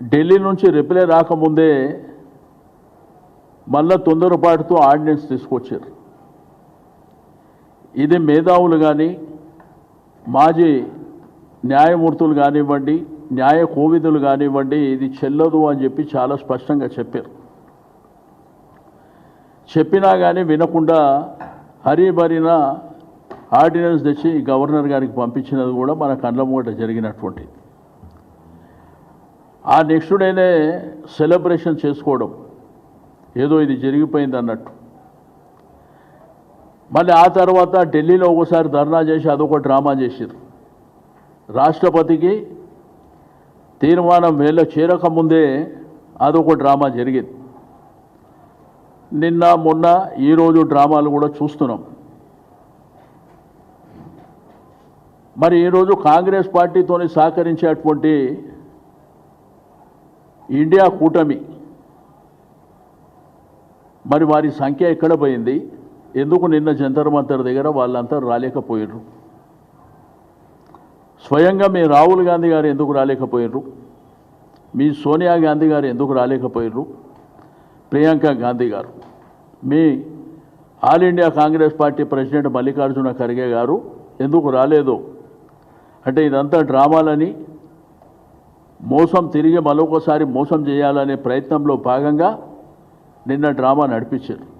ఢిల్లీ నుంచి రిప్లై రాకముందే మళ్ళా తొందరపాటుతో ఆర్డినెన్స్ తీసుకొచ్చారు. ఇది మేధావులు కానీ మాజీ న్యాయమూర్తులు కానివ్వండి న్యాయ కోవిదులు కానివ్వండి ఇది చెల్లదు అని చెప్పి చాలా స్పష్టంగా చెప్పారు. చెప్పినా కానీ వినకుండా హరిబరిన ఆర్డినెన్స్ తెచ్చి గవర్నర్ గారికి పంపించినది కూడా మన కళ్ళ ముంగట జరిగినటువంటి ఆ నెక్స్ట్ డేనే సెలబ్రేషన్ చేసుకోవడం. ఏదో ఇది జరిగిపోయింది అన్నట్టు. మళ్ళీ ఆ తర్వాత ఢిల్లీలో ఒకసారి ధర్నా చేసి అదొక డ్రామా చేశారు రాష్ట్రపతికి తీర్మానం వేళ చేరకముందే అదొక డ్రామా జరిగింది. నిన్న మొన్న ఈరోజు డ్రామాలు కూడా చూస్తున్నాం. మరి ఈరోజు కాంగ్రెస్ పార్టీతోని సహకరించేటువంటి ఇండియా కూటమి. మరి వారి సంఖ్య ఎక్కడ పోయింది? ఎందుకు నిన్న జంతర్ మంతర్ దగ్గర వాళ్ళంతా రాలేకపోయారు స్వయంగా మీ రాహుల్ గాంధీ గారు ఎందుకు రాలేకపోయారు మీ సోనియా గాంధీ గారు ఎందుకు రాలేకపోయారు ప్రియాంక గాంధీ గారు. మీ all India Congress party president Mallikarjuna Kharge గారు ఎందుకు రాలేదు? అంటే ఇదంతా డ్రామాలని మోసం తిరిగి మరొకసారి మోసం చేయాలనే ప్రయత్నంలో భాగంగా నిన్న డ్రామా నడిపించారు.